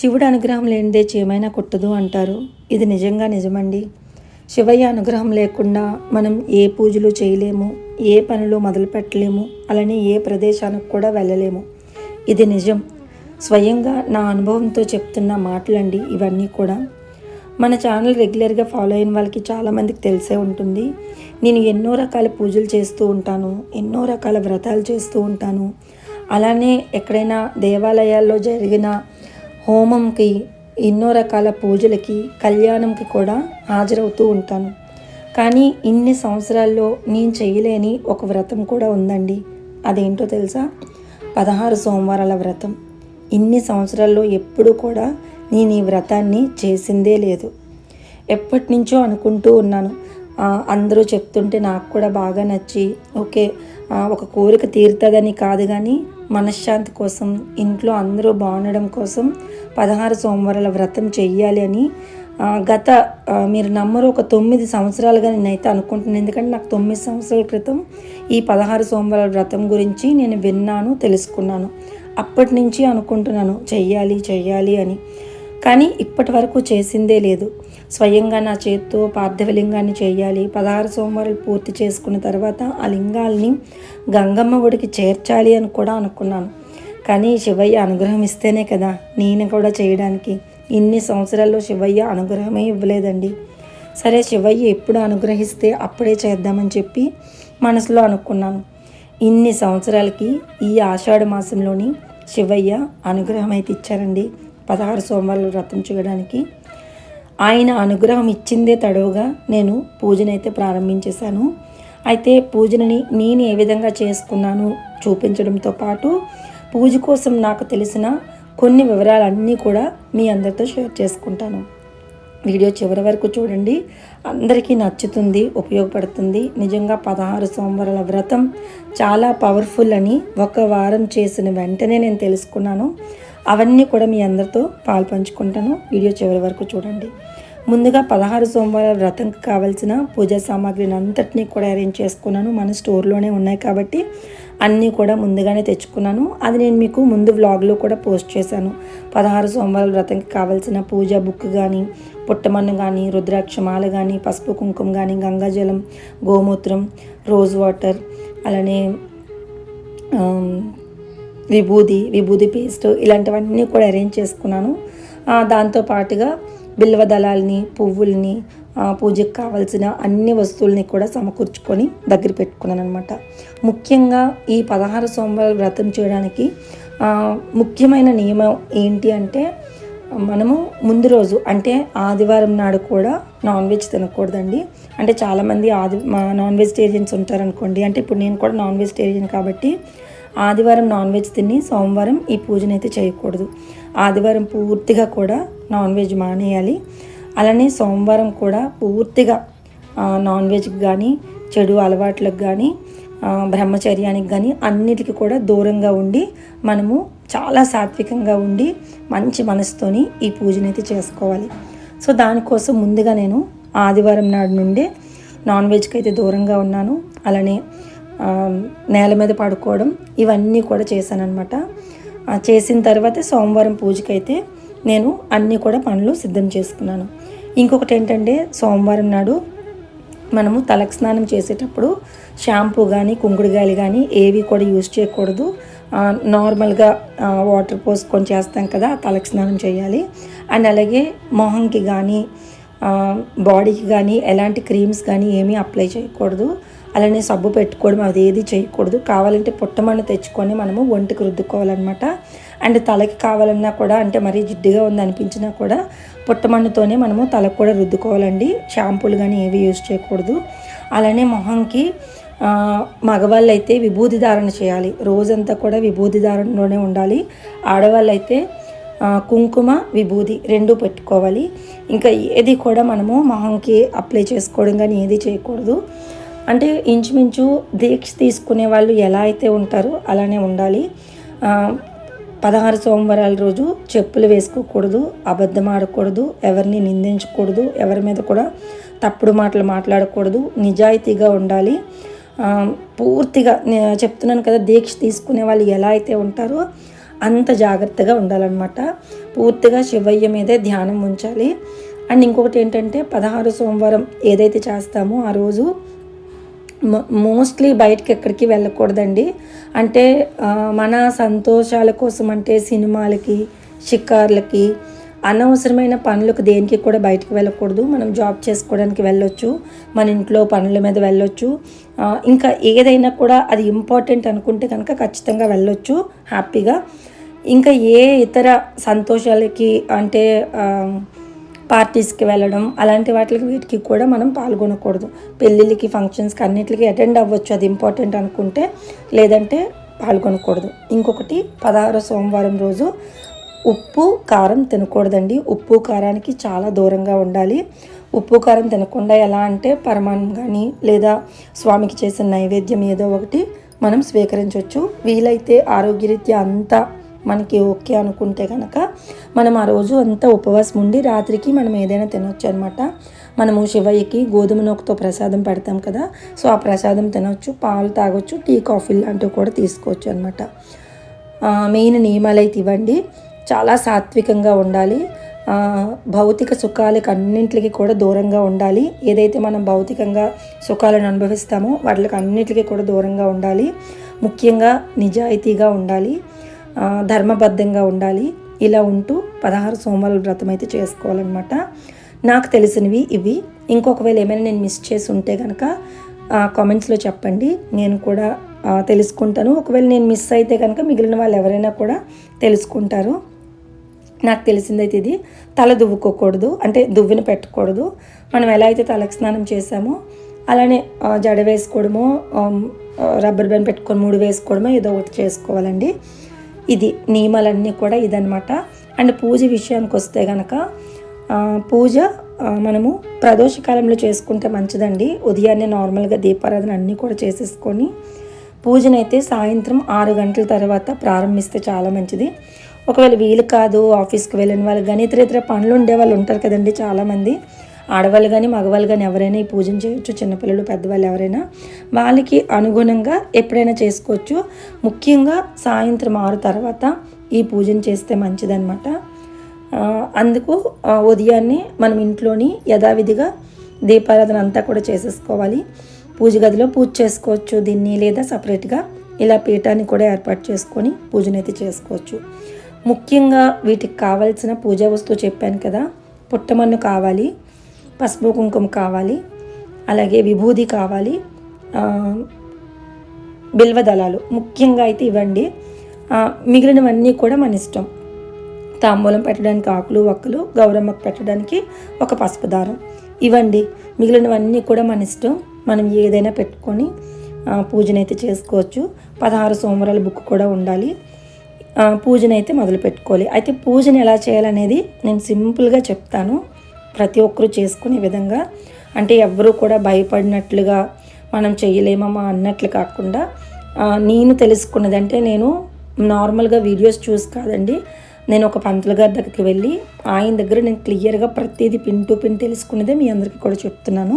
శివుడు అనుగ్రహం లేనిదే చేయమైనా కుట్టదు అంటారు. ఇది నిజంగా నిజమండి. శివయ్య అనుగ్రహం లేకుండా మనం ఏ పూజలు చేయలేము ఏ పనులు మొదలు పెట్టలేము అలానే ఏ ప్రదేశానికి కూడా వెళ్ళలేము. ఇది నిజం. స్వయంగా నా అనుభవంతో చెప్తున్న మాటలండి ఇవన్నీ కూడా. మన ఛానల్ రెగ్యులర్గా ఫాలో అయిన వాళ్ళకి చాలామందికి తెలిసే ఉంటుంది. నేను ఎన్నో రకాల పూజలు చేస్తూ ఉంటాను ఎన్నో రకాల వ్రతాలు చేస్తూ ఉంటాను. అలానే ఎక్కడైనా దేవాలయాల్లో జరిగిన హోమంకి ఎన్నో రకాల పూజలకి కళ్యాణంకి కూడా హాజరవుతూ ఉంటాను. కానీ ఇన్ని సంవత్సరాల్లో నేను చేయలేని ఒక వ్రతం కూడా ఉందండి. అదేంటో తెలుసా? పదహారు సోమవారాల వ్రతం. ఇన్ని సంవత్సరాల్లో ఎప్పుడూ కూడా నేను ఈ వ్రతాన్ని చేసిందే లేదు. ఎప్పటి నుంచో అనుకుంటూ ఉన్నాను. అందరూ చెప్తుంటే నాకు కూడా బాగా నచ్చి ఓకే ఒక కోరిక తీరుతుందని కాదు కానీ మనశ్శాంతి కోసం ఇంట్లో అందరూ బాగుండడం కోసం పదహారు సోమవారాల వ్రతం చెయ్యాలి అని గత మీరు నమ్మరు ఒక తొమ్మిది సంవత్సరాలుగా నేనైతే అనుకుంటున్నాను. ఎందుకంటే నాకు తొమ్మిది సంవత్సరాల క్రితం ఈ పదహారు సోమవారాల వ్రతం గురించి నేను విన్నాను తెలుసుకున్నాను. అప్పటి నుంచి అనుకుంటున్నాను చెయ్యాలి చెయ్యాలి అని. కానీ ఇప్పటి వరకు చేసిందే లేదు. స్వయంగా నా చేత్తో పార్థివలింగాన్ని చేయాలి. పదహారు సోమవారాలు పూర్తి చేసుకున్న తర్వాత ఆ లింగాల్ని గంగమ్మ ఒడికి చేర్చాలి అని కూడా అనుకున్నాను. కానీ శివయ్య అనుగ్రహం ఇస్తేనే కదా నేను కూడా చేయడానికి. ఇన్ని సంవత్సరాల్లో శివయ్య అనుగ్రహమే ఇవ్వలేదండి. సరే శివయ్య ఎప్పుడు అనుగ్రహిస్తే అప్పుడే చేద్దామని చెప్పి మనసులో అనుకున్నాను. ఇన్ని సంవత్సరాలకి ఈ ఆషాఢ మాసంలోని శివయ్య అనుగ్రహం అయితే ఇచ్చారండి. పదహారు సోమవారాలు వ్రతం చేయడానికి ఆయన అనుగ్రహం ఇచ్చిందే తడవుగా నేను పూజనైతే ప్రారంభించేశాను. అయితే పూజనని నేను ఏ విధంగా చేసుకున్నాను చూపించడంతో పాటు పూజ కోసం నాకు తెలిసిన కొన్ని వివరాలన్నీ కూడా మీ అందరితో షేర్ చేసుకుంటాను. వీడియో చివరి వరకు చూడండి. అందరికీ నచ్చుతుంది ఉపయోగపడుతుంది. నిజంగా పదహారు సోమవారాల వ్రతం చాలా పవర్ఫుల్ అని ఒక వారం చేసిన వెంటనే నేను తెలుసుకున్నాను. అవన్నీ కూడా మీ అందరితో పాలు పంచుకుంటాను వీడియో చివరి వరకు చూడండి. ముందుగా పదహారు సోమవారాల వ్రతంకి కావాల్సిన పూజా సామాగ్రిని అంతటినీ కూడా అరేంజ్ చేసుకున్నాను. మన స్టోర్లోనే ఉన్నాయి కాబట్టి అన్నీ కూడా ముందుగానే తెచ్చుకున్నాను. అది నేను మీకు ముందు వ్లాగ్లో కూడా పోస్ట్ చేశాను. పదహారు సోమవారాల వ్రతంకి కావాల్సిన పూజా బుక్ కానీ పుట్టమన్ను కానీ రుద్రాక్షమాలు కానీ పసుపు కుంకుమ కానీ గంగాజలం గోమూత్రం రోజ్ వాటర్ అలానే విభూది విభూది పేస్ట్ ఇలాంటివన్నీ కూడా అరేంజ్ చేసుకున్నాను. దాంతో పాటుగా బిల్వ దళాలని పువ్వుల్ని పూజకు కావాల్సిన అన్ని వస్తువుల్ని కూడా సమకూర్చుకొని దగ్గర పెట్టుకున్నాను అనమాట ముఖ్యంగా ఈ పదహారు సోమవారం వ్రతం చేయడానికి ముఖ్యమైన నియమం ఏంటి అంటే మనము ముందు రోజు అంటే ఆదివారం నాడు కూడా నాన్ వెజ్ తినకూడదండి. అంటే చాలామంది ఆది నాన్ వెజిటేరియన్స్ ఉంటారనుకోండి. అంటే ఇప్పుడు నేను కూడా నాన్ వెజిటేరియన్ కాబట్టి ఆదివారం నాన్ వెజ్ తిని సోమవారం ఈ పూజనైతే చేయకూడదు. ఆదివారం పూర్తిగా కూడా నాన్ వెజ్ మానేయాలి. అలానే సోమవారం కూడా పూర్తిగా నాన్ వెజ్కి కానీ చెడు అలవాట్లకు కానీ బ్రహ్మచర్యానికి కానీ అన్నిటికీ కూడా దూరంగా ఉండి మనము చాలా సాత్వికంగా ఉండి మంచి మనసుతోని ఈ పూజనైతే చేసుకోవాలి. సో దానికోసం ముందుగా నేను ఆదివారం నాడు నుండే నాన్ వెజ్కి అయితే దూరంగా ఉన్నాను. అలానే నేల మీద పడుకోవడం ఇవన్నీ కూడా చేశానన్నమాట. చేసిన తర్వాత సోమవారం పూజకైతే నేను అన్నీ కూడా పనులు సిద్ధం చేసుకున్నాను. ఇంకొకటి ఏంటంటే సోమవారం నాడు మనము తలకు స్నానం చేసేటప్పుడు షాంపూ కానీ కుంకుడుగాయలు కానీ ఏవి కూడా యూజ్ చేయకూడదు. నార్మల్గా వాటర్ పోసుకొని చేస్తాం కదా తలకు స్నానం చేయాలి. అండ్ అలాగే మొహంకి కానీ బాడీకి కానీ ఎలాంటి క్రీమ్స్ కానీ ఏమీ అప్లై చేయకూడదు. అలానే సబ్బు పెట్టుకోవడం అది ఏది చేయకూడదు. కావాలంటే పుట్టమన్ను తెచ్చుకొని మనము ఒంటికి రుద్దుకోవాలన్నమాట. అండ్ తలకి కావాలన్నా కూడా అంటే మరీ జిడ్డుగా ఉంది అనిపించినా కూడా పుట్టమన్నుతోనే మనము తలకు కూడా రుద్దుకోవాలండి. షాంపూలు కానీ ఏవి యూజ్ చేయకూడదు. అలానే మొహంకి మగవాళ్ళు అయితే విభూతి ధారణ చేయాలి. రోజంతా కూడా విభూతి ధారణలోనే ఉండాలి. ఆడవాళ్ళు అయితే కుంకుమ విభూది రెండు పెట్టుకోవాలి. ఇంకా ఏది కూడా మనము మొహంకి అప్లై చేసుకోవడం కానీ ఏది చేయకూడదు. అంటే ఇంచుమించు దీక్ష తీసుకునే వాళ్ళు ఎలా అయితే ఉంటారో అలానే ఉండాలి. పదహారు సోమవారాల రోజు చెప్పులు వేసుకోకూడదు అబద్ధం ఆడకూడదు ఎవరిని నిందించకూడదు ఎవరి మీద కూడా తప్పుడు మాటలు మాట్లాడకూడదు నిజాయితీగా ఉండాలి. పూర్తిగా నేను చెప్తున్నాను కదా దీక్ష తీసుకునే వాళ్ళు ఎలా అయితే ఉంటారో అంత జాగ్రత్తగా ఉండాలన్నమాట. పూర్తిగా శివయ్య మీదే ధ్యానం ఉంచాలి. అండ్ ఇంకొకటి ఏంటంటే పదహారు సోమవారం ఏదైతే చేస్తామో ఆ రోజు మోస్ట్లీ బయటకి ఎక్కడికి వెళ్ళకూడదండి. అంటే మన సంతోషాల కోసం అంటే సినిమాలకి షికార్లకి అనవసరమైన పనులకు దేనికి కూడా బయటకు వెళ్ళకూడదు. మనం జాబ్ చేసుకోవడానికి వెళ్ళొచ్చు మన ఇంట్లో పనుల మీద వెళ్ళొచ్చు. ఇంకా ఏదైనా కూడా అది ఇంపార్టెంట్ అనుకుంటే కనుక ఖచ్చితంగా వెళ్ళొచ్చు హ్యాపీగా. ఇంకా ఏ ఇతర సంతోషాలకి అంటే పార్టీస్కి వెళ్ళడం అలాంటి వాటికి వీటికి కూడా మనం పాల్గొనకూడదు. పెళ్ళిళ్ళకి ఫంక్షన్స్కి అన్నిటికి అటెండ్ అవ్వచ్చు అది ఇంపార్టెంట్ అనుకుంటే లేదంటే పాల్గొనకూడదు. ఇంకొకటి పదహారు సోమవారం రోజు ఉప్పు కారం తినకూడదండి. ఉప్పు కారానికి చాలా దూరంగా ఉండాలి. ఉప్పు కారం తినకుండా ఎలా అంటే పరమాన్నం కానీ లేదా స్వామికి చేసిన నైవేద్యం ఏదో ఒకటి మనం స్వీకరించవచ్చు వీలైతే ఆరోగ్యరీత్యా అంతా మనకి ఓకే అనుకుంటే కనుక మనం ఆ రోజు అంతా ఉపవాసం ఉండి రాత్రికి మనం ఏదైనా తినొచ్చు అనమాట మనము శివయ్యకి గోధుమ నూకతో ప్రసాదం పెడతాం కదా సో ఆ ప్రసాదం తినొచ్చు పాలు తాగొచ్చు టీ కాఫీ లాంటివి కూడా తీసుకోవచ్చు అనమాట మెయిన్ నియమాలు అయితే ఇవ్వండి. చాలా సాత్వికంగా ఉండాలి. భౌతిక సుఖాలకు అన్నింటికి కూడా దూరంగా ఉండాలి. ఏదైతే మనం భౌతికంగా సుఖాలను అనుభవిస్తామో వాటికి అన్నింటికి కూడా దూరంగా ఉండాలి. ముఖ్యంగా నిజాయితీగా ఉండాలి. ధర్మబద్ధంగా ఉండాలి. ఇలా ఉంటూ పదహారు సోమవారం వ్రతం అయితే చేసుకోవాలన్నమాట. నాకు తెలిసినవి ఇవి. ఇంకొకవేళ ఏమైనా నేను మిస్ చేసి ఉంటే కనుక కామెంట్స్లో చెప్పండి. నేను కూడా తెలుసుకుంటాను. ఒకవేళ నేను మిస్ అయితే కనుక మిగిలిన వాళ్ళు ఎవరైనా కూడా తెలుసుకుంటారు. నాకు తెలిసిందైతే ఇది. తల దువ్వుకోకూడదు. అంటే దువ్విన పెట్టకూడదు. మనం ఎలా అయితే తలకు స్నానం చేసామో అలానే జడ వేసుకోవడమో రబ్బర్ బ్యాండ్ పెట్టుకొని మూడు వేసుకోవడమో ఏదో ఒకటి చేసుకోవాలండి. ఇది నియమాలన్నీ కూడా ఇదనమాట అండ్ పూజ విషయానికి వస్తే కనుక పూజ మనము మనము ప్రదోషకాలంలో చేసుకుంటే మంచిదండి. ఉదయాన్నే నార్మల్గా దీపారాధన అన్నీ కూడా చేసేసుకొని పూజనైతే సాయంత్రం ఆరు గంటల తర్వాత ప్రారంభిస్తే చాలా మంచిది. ఒకవేళ వీలు కాదు ఆఫీస్కి వెళ్ళిన వాళ్ళు కానీ ఇతర ఇతర పనులు ఉండే వాళ్ళు ఉంటారు కదండి చాలామంది. ఆడవాళ్ళు కానీ మగవాళ్ళు కానీ ఎవరైనా ఈ పూజను చేయొచ్చు. చిన్నపిల్లలు పెద్దవాళ్ళు ఎవరైనా వాళ్ళకి అనుగుణంగా ఎప్పుడైనా చేసుకోవచ్చు. ముఖ్యంగా సాయంత్రం ఆరు తర్వాత ఈ పూజను చేస్తే మంచిదన్నమాట. అందుకు ఆ, ఉదయాన్నే మనం ఇంట్లోని యథావిధిగా దీపారాధన అంతా కూడా చేసేసుకోవాలి. పూజ గదిలో పూజ చేసుకోవచ్చు. దీన్ని లేదా సపరేట్గా ఇలా పీఠాన్ని కూడా ఏర్పాటు చేసుకొని పూజనైతే చేసుకోవచ్చు. ముఖ్యంగా వీటికి కావాల్సిన పూజా వస్తువు చెప్పాను కదా పుట్టమన్ను కావాలి. పసుపు కుంకుమ కావాలి అలాగే విభూది కావాలి బిల్వదళాలు ముఖ్యంగా అయితే ఇవ్వండి. మిగిలినవన్నీ కూడా మన ఇష్టం. తాంబూలం పెట్టడానికి ఆకులు ఒక్కలు గౌరమ్మకు పెట్టడానికి ఒక పసుపు దారం. ఇవ్వండి. మిగిలినవన్నీ కూడా మన ఇష్టం. మనం ఏదైనా పెట్టుకొని పూజనైతే చేసుకోవచ్చు. పదహారు సోమవారాల బుక్ కూడా ఉండాలి. పూజనైతే మొదలు పెట్టుకోవాలి అయితే పూజను ఎలా చేయాలనేది నేను సింపుల్గా చెప్తాను. ప్రతి ఒక్కరూ చేసుకునే విధంగా అంటే ఎవ్వరూ కూడా భయపడినట్లుగా మనం చేయలేమమ్మా అన్నట్లు కాకుండా నేను తెలుసుకున్నదంటే నేను నార్మల్గా వీడియోస్ చూసి కాదండి. నేను ఒక పంతులు గారి దగ్గరికి వెళ్ళి ఆయన దగ్గర నేను క్లియర్గా ప్రతిదీ పిన్ టు పిన్ తెలుసుకున్నదే మీ అందరికీ కూడా చెప్తున్నాను.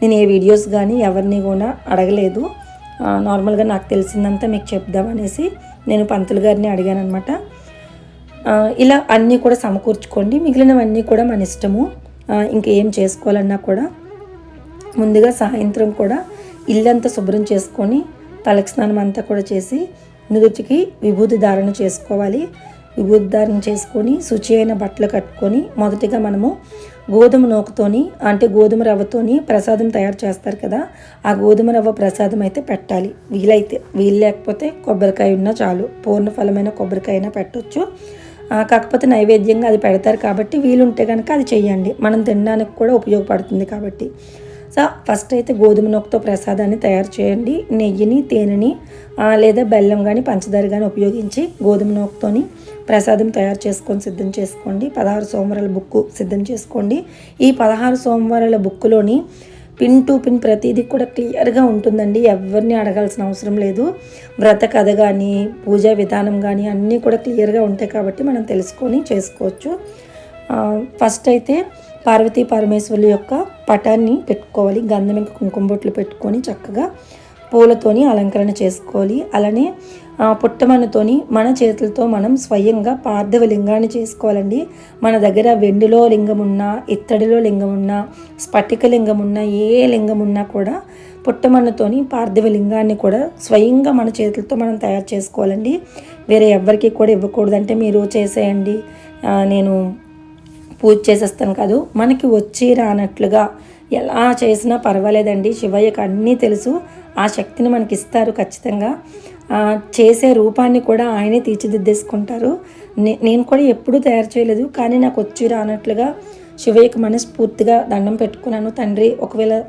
నేను ఏ వీడియోస్ కానీ ఎవరిని కూడా అడగలేదు. నార్మల్గా నాకు తెలిసిందంతా మీకు చెప్దామనేసి నేను పంతులు గారిని అడిగాను అనమాట ఇలా అన్నీ కూడా సమకూర్చుకోండి. మిగిలినవన్నీ కూడా మన ఇష్టము. ఇంకా చేసుకోవాలన్నా కూడా ముందుగా సాయంత్రం కూడా ఇల్లంతా శుభ్రం చేసుకొని తలకి స్నానం అంతా కూడా చేసి నుదుటికి విభూతి ధారణ చేసుకోవాలి. విభూతి ధారణ చేసుకొని శుచి అయిన బట్టలు కట్టుకొని మొదటిగా మనము గోధుమ నూకతోని అంటే గోధుమ రవ్వతోని ప్రసాదం తయారు చేస్తారు కదా ఆ గోధుమ రవ్వ ప్రసాదం అయితే పెట్టాలి. వీలైతే వీలు లేకపోతే కొబ్బరికాయ ఉన్నా చాలు. పూర్ణ ఫలమైన కొబ్బరికాయ అయినా పెట్టొచ్చు. కాకపోతే నైవేద్యంగా అది పెడతారు కాబట్టి వీలుంటే కనుక అది చేయండి మనం తినడానికి కూడా ఉపయోగపడుతుంది కాబట్టి. సో ఫస్ట్ అయితే గోధుమ నొక్కతో ప్రసాదాన్ని తయారు చేయండి. నెయ్యిని తేనెని లేదా బెల్లం కానీ పంచదార కానీ ఉపయోగించి గోధుమ నొక్కతోని ప్రసాదం తయారు చేసుకొని సిద్ధం చేసుకోండి. పదహారు సోమవారాల బుక్కు సిద్ధం చేసుకోండి. ఈ పదహారు సోమవారాల బుక్కులోని పిన్ టు పిన్ ప్రతిదీ కూడా క్లియర్గా ఉంటుందండి. ఎవరిని అడగాల్సిన అవసరం లేదు. వ్రత కథ కానీ పూజా విధానం కానీ అన్నీ కూడా క్లియర్గా ఉంటాయి కాబట్టి మనం తెలుసుకొని చేసుకోవచ్చు. ఫస్ట్ అయితే పార్వతీ పరమేశ్వరుల యొక్క పటాన్ని పెట్టుకోవాలి. గంధం ఇంకా కుంకుమ బొట్లు పెట్టుకొని చక్కగా పూలతోని అలంకరణ చేసుకోవాలి. అలానే ఆ, పుట్టమన్నుతోని మన చేతులతో మనం స్వయంగా పార్థివ లింగాన్ని చేసుకోవాలండి. మన దగ్గర వెండిలో లింగం ఉన్నా ఇత్తడిలో లింగం ఉన్నా స్ఫటిక లింగం ఉన్నా ఏ లింగం ఉన్నా కూడా పుట్టమన్నుతోని పార్థివ లింగాన్ని కూడా స్వయంగా మన చేతులతో మనం తయారు చేసుకోవాలండి. వేరే ఎవ్వరికి కూడా ఇవ్వకూడదంటే మీరు చేసేయండి. నేను పూజ చేసేస్తాను కాదు మనకి వచ్చి రానట్లుగా ఎలా చేసినా పర్వాలేదండి. శివయ్యకు అన్నీ తెలుసు. ఆ శక్తిని మనకి ఇస్తారు ఖచ్చితంగా. చేసే రూపాన్ని కూడా ఆయనే తీర్చిదిద్దేసుకుంటారు. నే- నేను కూడా ఎప్పుడూ తయారు చేయలేదు కానీ నాకు వచ్చి రానట్లుగా శివయ్యకు మనస్ఫూర్తిగా దండం పెట్టుకున్నాను. తండ్రి ఒకవేళ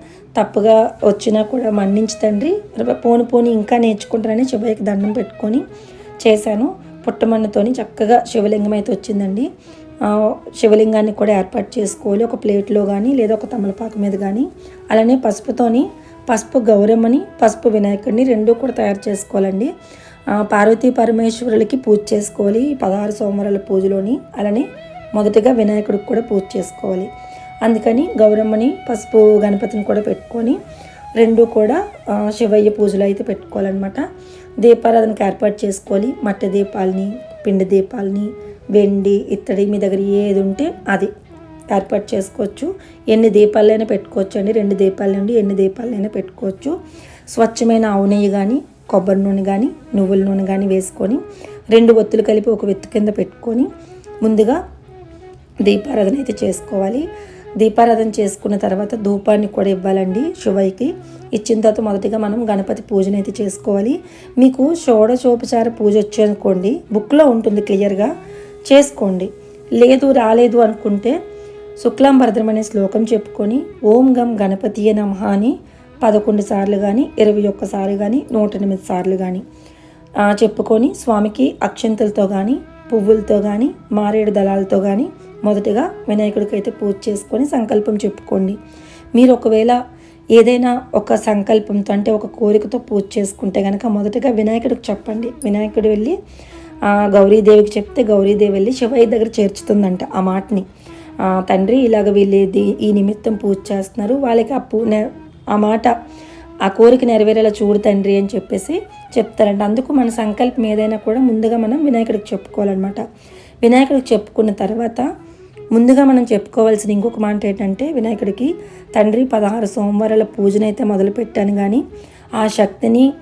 తప్పుగా వచ్చినా కూడా మన్నించి తండ్రి. పోని పోని ఇంకా నేర్చుకుంటానని శివయ్యకి దండం పెట్టుకొని చేశాను. పుట్టమన్నతోని చక్కగా శివలింగం అయితే వచ్చిందండి. శివలింగాన్ని కూడా ఏర్పాటు చేసుకోవాలి ఒక ప్లేట్లో కానీ లేదా ఒక తమలపాకు మీద కానీ అలానే పసుపుతోని పసుపు గౌరమ్మని పసుపు వినాయకుడిని రెండు కూడా తయారు చేసుకోవాలండి. పార్వతీ పరమేశ్వరులకి పూజ చేసుకోవాలి ఈ పదహారు సోమవారాల పూజలోని. అలానే మొదటగా వినాయకుడికి కూడా పూజ చేసుకోవాలి. అందుకని గౌరమ్మని పసుపు గణపతిని కూడా పెట్టుకొని రెండు కూడా శివయ్య పూజలు అయితే పెట్టుకోవాలన్నమాట. దీపారాధనకు ఏర్పాటు చేసుకోవాలి. మట్టి దీపాలని పిండి దీపాలని వెండి ఇత్తడి మీ దగ్గర ఏది ఉంటే అది. ఏర్పాటు చేసుకోవచ్చు. ఎన్ని దీపాలైనా పెట్టుకోవచ్చు అండి రెండు దీపాల నుండి ఎన్ని దీపాలైనా పెట్టుకోవచ్చు. స్వచ్ఛమైన ఆవు నెయ్యి కానీ కొబ్బరి నూనె కానీ నువ్వుల నూనె కానీ వేసుకొని రెండు ఒత్తులు కలిపి ఒక వెత్తు కింద పెట్టుకొని ముందుగా దీపారాధన అయితే చేసుకోవాలి. దీపారాధన చేసుకున్న తర్వాత ధూపాన్ని కూడా ఇవ్వాలండి శివయ్యకి. ఇచ్చిన తర్వాత మొదటిగా మనం గణపతి పూజను అయితే చేసుకోవాలి. మీకు షోడశోపచార పూజ వచ్చనుకోండి బుక్లో ఉంటుంది క్లియర్గా చేసుకోండి. లేదు రాలేదు అనుకుంటే శుక్లాంబరద్రం అనే శ్లోకం చెప్పుకొని ఓం గం గణపతియ నమః అని పదకొండు సార్లు కానీ ఇరవై ఒక్కసారి కానీ నూట ఎనిమిది సార్లు కానీ చెప్పుకొని స్వామికి అక్షంతలతో కానీ పువ్వులతో కానీ మారేడు దళాలతో కానీ మొదటగా వినాయకుడికి అయితే పూజ చేసుకొని సంకల్పం చెప్పుకోండి. మీరు ఒకవేళ ఏదైనా ఒక సంకల్పంతో అంటే ఒక కోరికతో పూజ చేసుకుంటే కనుక మొదటగా వినాయకుడికి చెప్పండి. వినాయకుడు వెళ్ళి గౌరీదేవికి చెప్తే గౌరీదేవి వెళ్ళి శివయ్య దగ్గర చేర్చుతుందంట ఆ మాటని. తండ్రి ఇలాగ వీళ్ళేది ఈ నిమిత్తం పూజ చేస్తున్నారు వాళ్ళకి ఆ పూ ఆ మాట ఆ కోరిక నెరవేరేలా చూడు తండ్రి అని చెప్పేసి చెప్తారంట. అందుకు మన సంకల్పం ఏదైనా కూడా ముందుగా మనం వినాయకుడికి చెప్పుకోవాలన్నమాట. వినాయకుడికి చెప్పుకున్న తర్వాత ముందుగా మనం చెప్పుకోవాల్సిన ఇంకొక మాట ఏంటంటే వినాయకుడికి తండ్రి పదహారు సోమవారాల పూజనైతే మొదలుపెట్టాను కానీ ఆ శక్తిని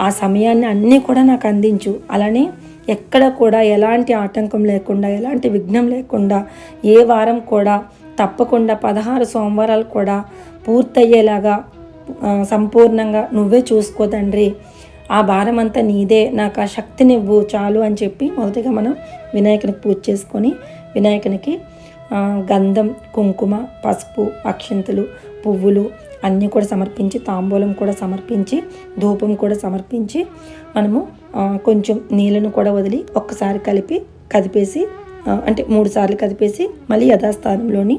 ఆ సమయాన్ని అన్నీ కూడా నాకు అందించు. అలానే ఎక్కడ కూడా ఎలాంటి ఆటంకం లేకుండా ఎలాంటి విఘ్నం లేకుండా ఏ వారం కూడా తప్పకుండా పదహారు సోమవారాలు కూడా పూర్తయ్యేలాగా సంపూర్ణంగా నువ్వే చూసుకో తండ్రి. ఆ భారం అంతా నీదే. నాకు ఆ శక్తినివ్వు చాలు అని చెప్పి మొదటిగా మనం వినాయకునికి పూజ చేసుకొని వినాయకునికి గంధం కుంకుమ పసుపు అక్షింతలు పువ్వులు అన్నీ కూడా సమర్పించి తాంబూలం కూడా సమర్పించి ధూపం కూడా సమర్పించి మనము కొంచెం నీళ్ళను కూడా వదిలి ఒక్కసారి కలిపి కదిపేసి అంటే మూడు సార్లు కదిపేసి మళ్ళీ యథాస్థానంలోని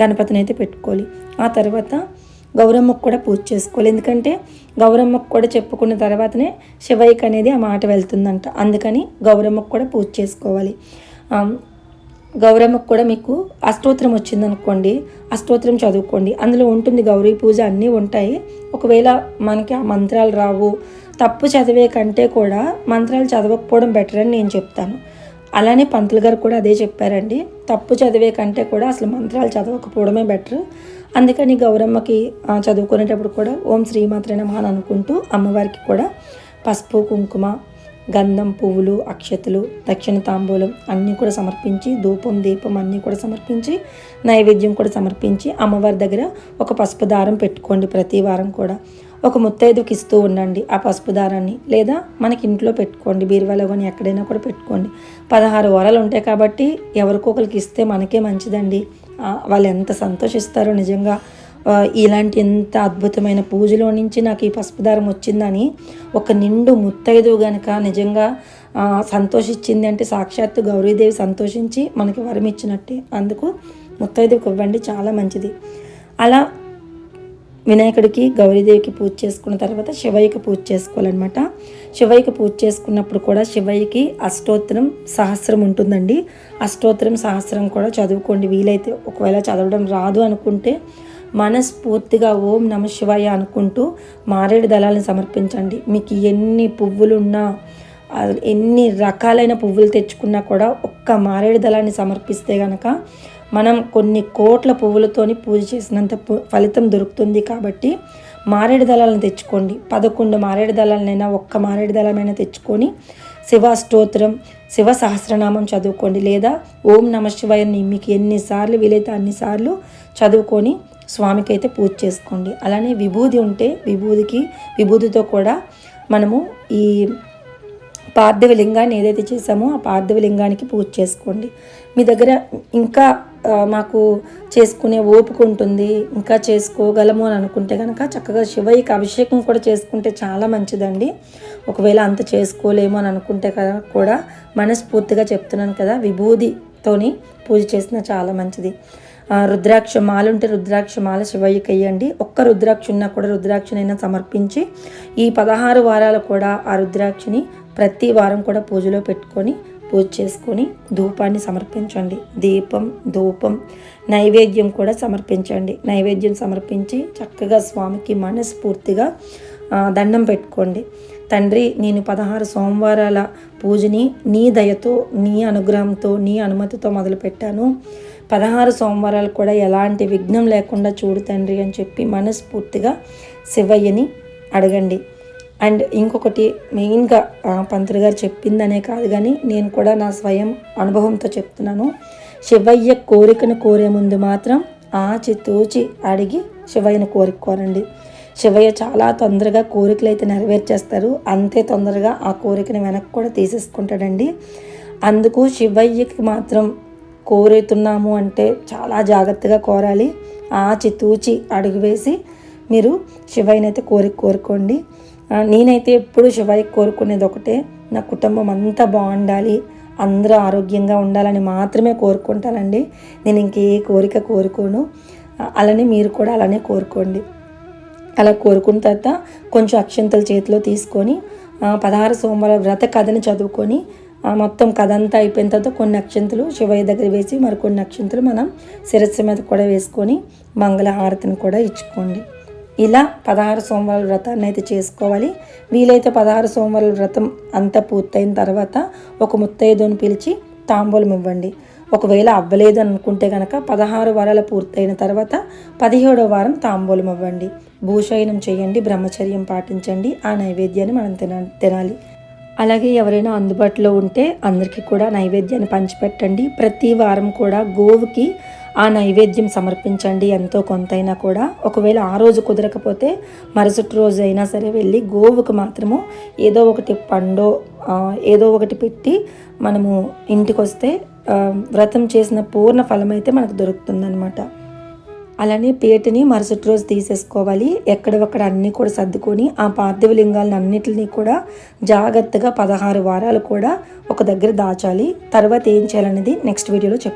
గణపతిని అయితే పెట్టుకోవాలి. ఆ తర్వాత గౌరమ్మకు కూడా పూజ చేసుకోవాలి. ఎందుకంటే గౌరమ్మకు కూడా చెప్పుకున్న తర్వాతనే శివయ్యకి అనేది ఆ మాట వెళ్తుందంట. అందుకని గౌరమ్మకు కూడా పూజ చేసుకోవాలి. గౌరమ్మకు కూడా మీకు అష్టోత్తరం వచ్చిందనుకోండి అష్టోత్తరం చదువుకోండి. అందులో ఉంటుంది గౌరీ పూజ అన్నీ ఉంటాయి. ఒకవేళ మనకి ఆ మంత్రాలు రావు తప్పు చదివే కంటే కూడా మంత్రాలు చదవకపోవడం బెటర్ అని నేను చెప్తాను. అలానే పంతులు గారు కూడా అదే చెప్పారండి. తప్పు చదివే కంటే కూడా అసలు మంత్రాలు చదవకపోవడమే బెటర్ అందుకని గౌరమ్మకి చదువుకునేటప్పుడు కూడా ఓం శ్రీమాత్రే నమః అని అనుకుంటూ అమ్మవారికి కూడా పసుపు కుంకుమ గంధం పువ్వులు అక్షతలు దక్షిణ తాంబూలం అన్నీ కూడా సమర్పించి ధూపం దీపం అన్నీ కూడా సమర్పించి నైవేద్యం కూడా సమర్పించి అమ్మవారి దగ్గర ఒక పసుపు దారం పెట్టుకోండి ప్రతి వారం కూడా. ఒక ముత్తైదుకి ఇస్తూ ఉండండి ఆ పసుపు దారాన్ని. లేదా మనకి ఇంట్లో పెట్టుకోండి బీరువాలో కానీ ఎక్కడైనా కూడా పెట్టుకోండి. పదహారు వారాలు ఉంటాయి కాబట్టి ఎవరికొకరికి ఇస్తే మనకే మంచిదండి. వాళ్ళు ఎంత సంతోషిస్తారో నిజంగా. ఇలాంటి ఎంత అద్భుతమైన పూజలో నుంచి నాకు ఈ పసుపు దారం వచ్చిందని ఒక నిండు ముత్తైదు గనక నిజంగా సంతోషించింది అంటే సాక్షాత్తు గౌరీదేవి సంతోషించి మనకి వరం ఇచ్చినట్టే. అందుకు ముత్తైదుకి ఇవ్వండి చాలా మంచిది. అలా వినాయకుడికి గౌరీదేవికి పూజ చేసుకున్న తర్వాత శివయ్యకి పూజ చేసుకోవాలన్నమాట. శివయ్యకి పూజ చేసుకున్నప్పుడు కూడా శివయ్యకి అష్టోత్తరం సహస్రం ఉంటుందండి. అష్టోత్తరం సహస్రం కూడా చదువుకోండి వీలైతే. ఒకవేళ చదవడం రాదు అనుకుంటే మనస్ఫూర్తిగా ఓం నమ శివాయ అనుకుంటూ మారేడు దళాలను సమర్పించండి. మీకు ఎన్ని పువ్వులున్నా ఎన్ని రకాలైన పువ్వులు తెచ్చుకున్నా కూడా ఒక్క మారేడు దళాన్ని సమర్పిస్తే గనక మనం కొన్ని కోట్ల పువ్వులతోని పూజ చేసినంత ఫలితం దొరుకుతుంది కాబట్టి మారేడు దళాలను తెచ్చుకోండి. పదకొండు మారేడు దళాలనైనా ఒక్క మారేడు దళమైనా తెచ్చుకొని శివ స్తోత్రం శివ సహస్రనామం చదువుకోండి. లేదా ఓం నమ శివాయని మీకు ఎన్నిసార్లు వీలైతే అన్నిసార్లు చదువుకొని స్వామికి అయితే పూజ చేసుకోండి. అలానే విభూది ఉంటే విభూదికి విభూదితో కూడా మనము ఈ పార్థివ లింగాన్ని ఏదైతే చేసామో ఆ పార్థివ లింగానికి పూజ చేసుకోండి. మీ దగ్గర ఇంకా మాకు చేసుకునే ఓపిక ఉంటుంది. ఇంకా చేసుకోగలము అని అనుకుంటే కనుక చక్కగా శివయ్యకి అభిషేకం కూడా చేసుకుంటే చాలా మంచిదండి. ఒకవేళ అంత చేసుకోలేము అని అనుకుంటే కదా కూడా మనస్ఫూర్తిగా చెప్తున్నాను కదా విభూదితోని పూజ చేసిన చాలా మంచిది. రుద్రాక్ష మాల ఉంటే రుద్రాక్ష మాల శివయ్యకి వేయండి ఒక్క రుద్రాక్ష ఉన్నా కూడా రుద్రాక్షనైనా సమర్పించి ఈ పదహారు వారాలు కూడా ఆ రుద్రాక్షని ప్రతి వారం కూడా పూజలో పెట్టుకొని పూజ చేసుకొని ధూపాన్ని సమర్పించండి. దీపం ధూపం నైవేద్యం కూడా సమర్పించండి. నైవేద్యం సమర్పించి చక్కగా స్వామికి మనస్ఫూర్తిగా దండం పెట్టుకోండి. తండ్రి నేను పదహారు సోమవారాల పూజని నీ దయతో నీ అనుగ్రహంతో నీ అనుమతితో మొదలుపెట్టాను. పదహారు సోమవారాలు కూడా ఎలాంటి విఘ్నం లేకుండా చూడు తండ్రి అని చెప్పి మనస్ఫూర్తిగా శివయ్యని అడగండి. అండ్ ఇంకొకటి మెయిన్గా పంతులు గారు చెప్పిందనే కాదు కానీ నేను కూడా నా స్వయం అనుభవంతో చెప్తున్నాను. శివయ్య కోరికను కోరే ముందు మాత్రం ఆచితూచి అడిగి శివయ్యను కోరుకోరండి శివయ్య చాలా తొందరగా కోరికలు అయితే నెరవేర్చేస్తారు. అంతే తొందరగా ఆ కోరికను వెనక్కి కూడా తీసేసుకుంటాడండి. అందుకు శివయ్యకి మాత్రం కోరుతున్నాము అంటే చాలా జాగ్రత్తగా కోరాలి. ఆచితూచి అడుగు వేసి మీరు శివయ్యని అయితే కోరిక కోరుకోండి. నేనైతే ఎప్పుడు శివయ్య కోరుకునేది ఒకటే నా కుటుంబం అంతా బాగుండాలి అందరూ ఆరోగ్యంగా ఉండాలని మాత్రమే కోరుకుంటానండి. నేను ఇంకే కోరిక కోరుకోను. అలానే మీరు కూడా అలానే కోరుకోండి. అలా కోరుకున్న తర్వాత కొంచెం అక్షంతల చేతిలో తీసుకొని పదహారు సోమవారం వ్రత కథని చదువుకొని మొత్తం కథ అంతా అయిపోయిన తర్వాత కొన్ని అక్షంతలు శివయ్య దగ్గర వేసి మరికొన్ని అక్షంతలు మనం శిరస్సు మీద కూడా వేసుకొని మంగళ హారతిని కూడా ఇచ్చుకోండి. ఇలా పదహారు సోమవారాల వ్రతాన్ని అయితే చేసుకోవాలి. వీలైతే పదహారు సోమవారాల వ్రతం అంతా పూర్తయిన తర్వాత ఒక ముత్తైదుని పిలిచి తాంబూలం ఇవ్వండి. ఒకవేళ అవ్వలేదు అనుకుంటే కనుక పదహారు వారాలు పూర్తయిన తర్వాత పదిహేడో వారం తాంబూలం ఇవ్వండి. భూషయనం చేయండి బ్రహ్మచర్యం పాటించండి ఆ నైవేద్యాన్ని మనం తిన తినాలి. అలాగే ఎవరైనా అందుబాటులో ఉంటే అందరికీ కూడా నైవేద్యాన్ని పంచిపెట్టండి. ప్రతి వారం కూడా గోవుకి ఆ నైవేద్యం సమర్పించండి ఎంతో కొంతైనా కూడా. ఒకవేళ ఆ రోజు కుదరకపోతే మరుసటి రోజు అయినా సరే వెళ్ళి గోవుకు మాత్రము ఏదో ఒకటి పండో ఏదో ఒకటి పెట్టి మనము ఇంటికి వస్తే వ్రతం చేసిన పూర్ణ ఫలమైతే మనకు దొరుకుతుందనమాట అలానే పీటని మరుసటి రోజు తీసేసుకోవాలి. ఎక్కడొక్కడ అన్నీ కూడా సర్దుకొని ఆ పార్థివ లింగాలను అన్నిటిని కూడా జాగ్రత్తగా పదహారు వారాలు కూడా ఒక దగ్గర దాచాలి. తర్వాత ఏం చేయాలనేది నెక్స్ట్ వీడియోలో చెప్తాను.